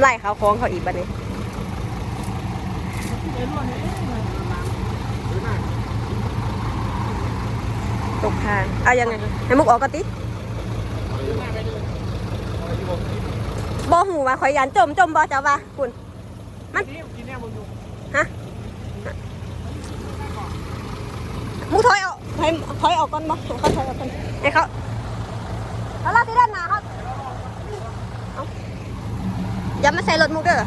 ำลายเขาวของเขาอีกบัดนี้ตกทางเอายังไงให้มุกออกกะติบ่หูว่าข่อยยันจมจมบ่เจ้าว่าคุณมันฮะมุกถอยออกถอยถอยออกก่อนบ่เขาถอยออกก่อนให้เขาแล้วเราที่ด้านหน้าเอา อย่ามาใส่รถมุกเด้อ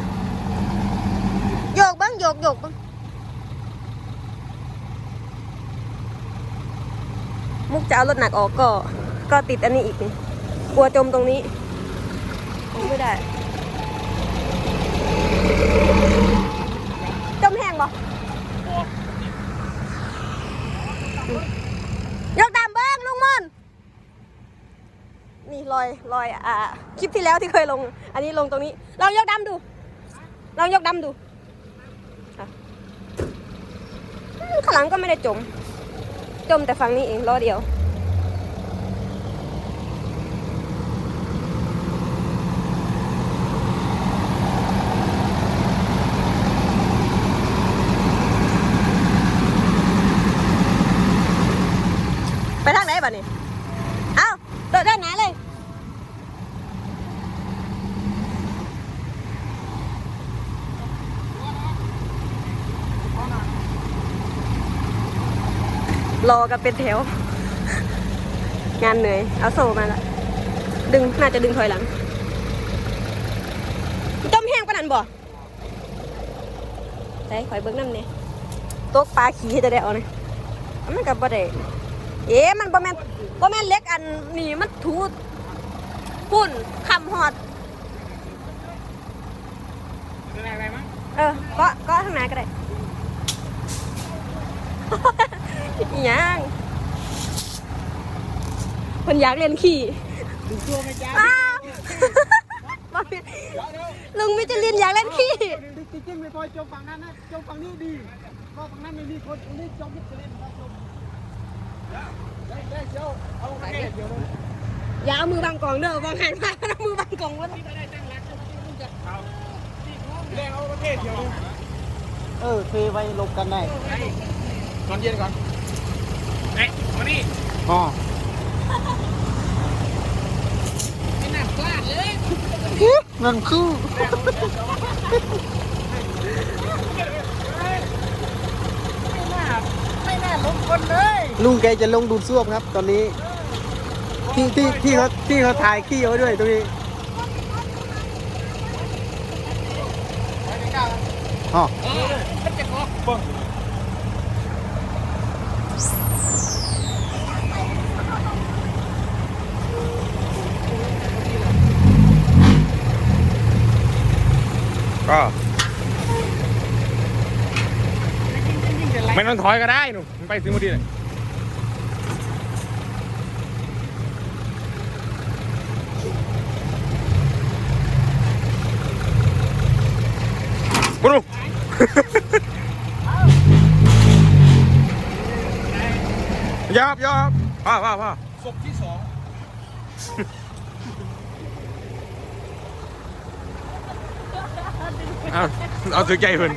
โยกบ้างโยกโยกบ้างมุกจะเอารถหนักออกก็ ก็ติดอันนี้อีกนี่กลัวจมตรงนี้คงไม่ได้ จมแห้งบ่ยกดำเบิ้งลุงมอนนี่ รอยรอยอ่าคลิปที่แล้วที่เคยลง อันนี้ลงตรงนี้ลองยกดำดูลองยกดำดูข้างหลังก็ไม่ได้จม จมแต่ฝั่งนี้เองล้อเดียว ไปทางไหนบ้านี่เอ้าเดินด้านไหนเลย รอกันเป็นแถว งานเหนื่อย เอาโซ่มาละดึง น่าจะดึงถอยหลัง ต้มแห้งปะนันบ่ใส่ข่อยเบิ้งน้ำเนี่ยตกปลาขี้จะได้เอาเนี่ยมันกับบ่ได้เอ๊ะมันบ่แม่นบ่แม่นเล็กอันนี่มันถูพุ่นคำหอดอะไรมั้งเออ ก็ ก็ทางไหนก็ได้ อีหยังคนอยากเรียนขี่ดูตัวไม่จ้าอ้าวบ่มีลุงมิจลินอยากเล่นขี้จริงๆไม่พอจมฝั่งนั้นนะจมฝั่งนี้ดีเพราะฝั่งนั้นไม่มีคนตรงนี้จมมิดเลยนะครับจมได้ได้เชียวเอาไปเดี๋ยวเลยอย่าเอามือบังกล่องเด้อบังหันมาเอามือบังกล่องวะไม่ได้ตั้งรักใช่ไหมที่มึงจะเอาเรียกเอาประเทศเดียวเออเทไว้ลงกันได้ตอนเย็นก่อนไอ้ มานี่อ๋อไม่หนักพลาดเลยนั่นคือไม่น่าลงคนเลยลุงแกจะลงดูดซ่วมครับ ตอนนี้ ที่ที่ที่เขาที่เขาถ่ายขี้เอาไว้ด้วยตรงนี้อ๋อก็ ไม่ต้องถอยก็ได้หนูมันไปถึงพอดีเลยปุ๊บยอบยอบพ่อพ่อพ่อศพที่สอง เอาเอาถือใจเพิ่น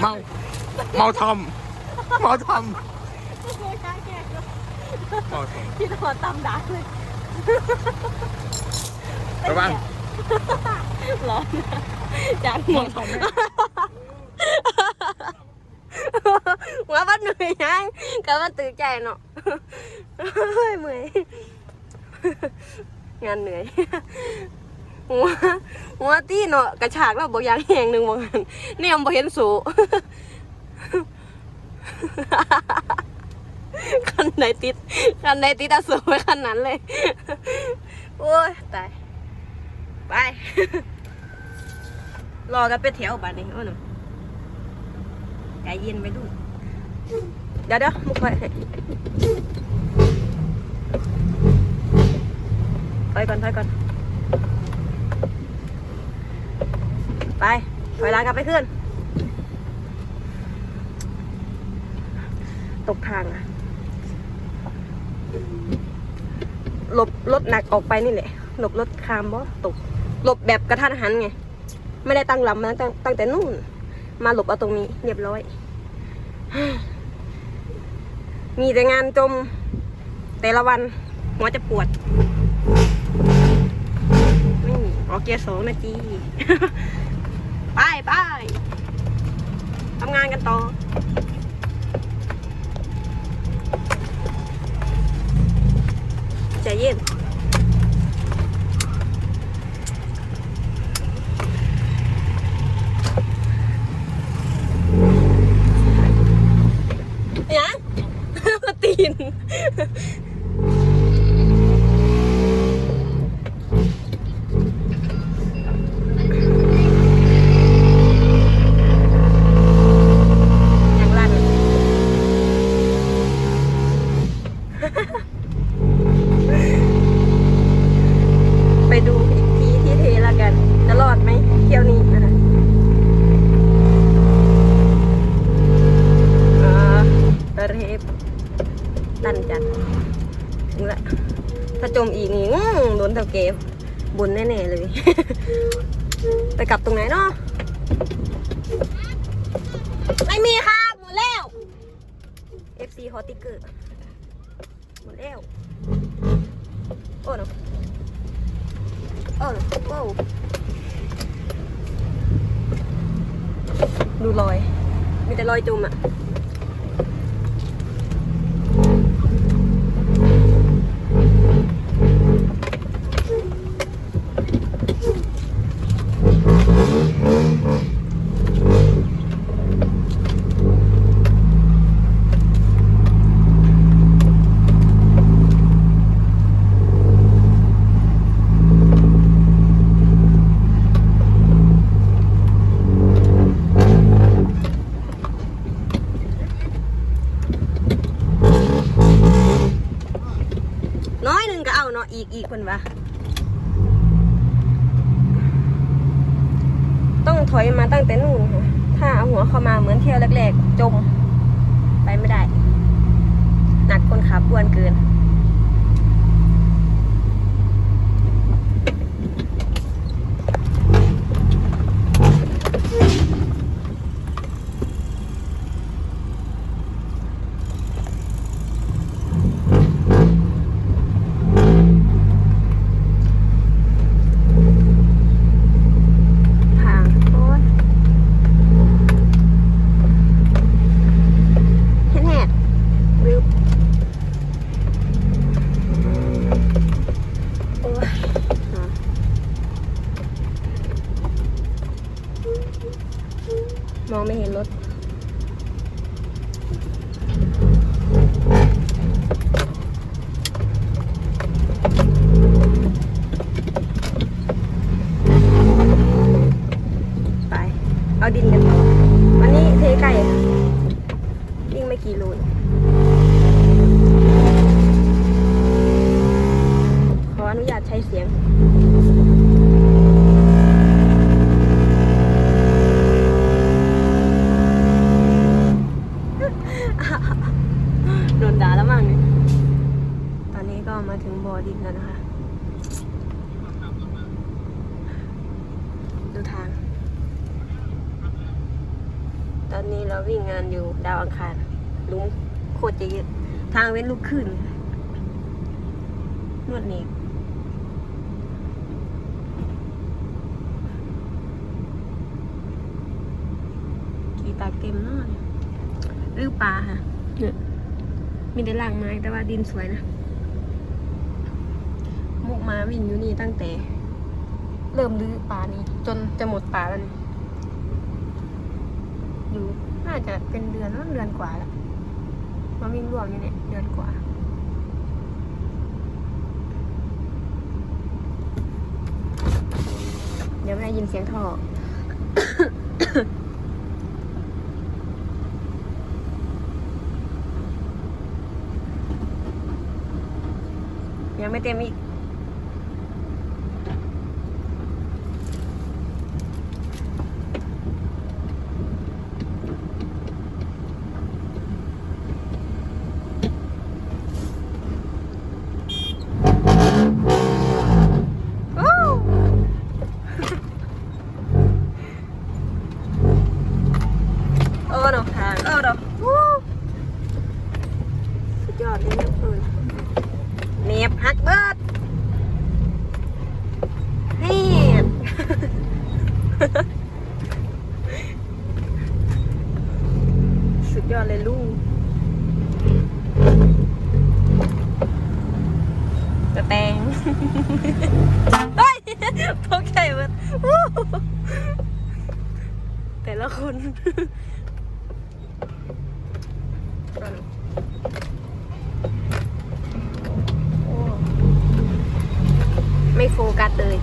เมา เมาทอม เมาทอม เมาทอมพี่หัวตำดักเลยระวังร้อนนะจานหมดหัวมันเหนื่อยยังก็มันตื่นใจเนาะเฮ้ยเมื่อยงานเหนื่อย หัวหัวตีเนาะกระชากแล้วบอกอยางแหงหนึ่งบอกหันเนี่ยมบ่เห็นสูคันไหนติดคันไหนติดอะสูไว้คันนั้นเลย โอ้ยตายไป รอกันไปแถวบ้านนี้โอ้หนูใจเย็นไปดู เดี๋ยวเดี๋ยวมุกไปให้ถอยก่อนถอยก่อน ไปถอยหลังกลับไปขึ้น ตกทางอะหลบรถหนักออกไปนี่แหละ หลบรถคามบ่ตก หลบแบบกระทันหันไง ไม่ได้ตั้งลำมาตั้งตั้งแต่นู่น มาหลบเอาตรงนี้เรียบร้อย มีแต่งานจม แต่ละวัน หัวจะปวด ไม่มีออกเกียร์สองนาที ทำงานกันต่อใจเย็น ยัง มาตีน อย่างลั่น ไปดูอีกทีที่เทแล้วกัน จะรอดไหมเที่ยวนี้นะคะอ่าตะเร ฟตันจัดถึงละถ้าจมอีกนี่อื้อโดนเท่าเก็บบนแน่ๆเลย ไปกลับตรงไหนเนาะไม่มีค่ะหมดแล้ว FC ฮอติเกอร์หมดแล้ว โอ้เนาะโอ้โอ้ดูรอย มีแต่รอยจุ่มอะน้อยหนึ่งก็เอาเนาะอีกอีกคนวะต้องถอยมาตั้งแต่นู่นค่ะถ้าเอาหัวเข้ามาเหมือนเที่ยวแรกๆ จม ไปไม่ได้ หนักคนขาป้วนเกิน ทางโอ้ยแหกๆวิวโอ้ยนอนมองไม่เห็นรถ ไป เอาดินกันต่อ วันนี้เทไก่ค่ะวิ่งไม่กี่โลเองขออนุญาตใช้เสียง โดนด่าแล้วมั้งเนี่ยตอนนี้ก็มาถึงบ่อดินแล้วนะคะ ดูทาง ตอนนี้ เราวิ่งงานอยู่ดาวอังคารลุงโคตรจะเยอะทางเว้นลูกขึ้น นวดเนกขี่ตาเต็มเนาะรื้อปลาค่ะเนี่ยมีแต่ล่างไม้แต่ว่าดินสวยนะ มุกมาวิ่งอยู่นี่ตั้งแต่ เริ่มรื้อปลานี้ จนจะหมดปลาแล้วนี่าจะเป็นเดือนว่าเดือนกว่าแล้วมาวิ่งรวมอยู่เนี่ยเดือนกว่า เดี๋ยวไม่ได้ยินเสียงท่อยังไม่เต็มอีก ยอดเลยลูกกะแตงเฮ้ยพกใจหมันแต่ละคนไม่โฟกัสเลย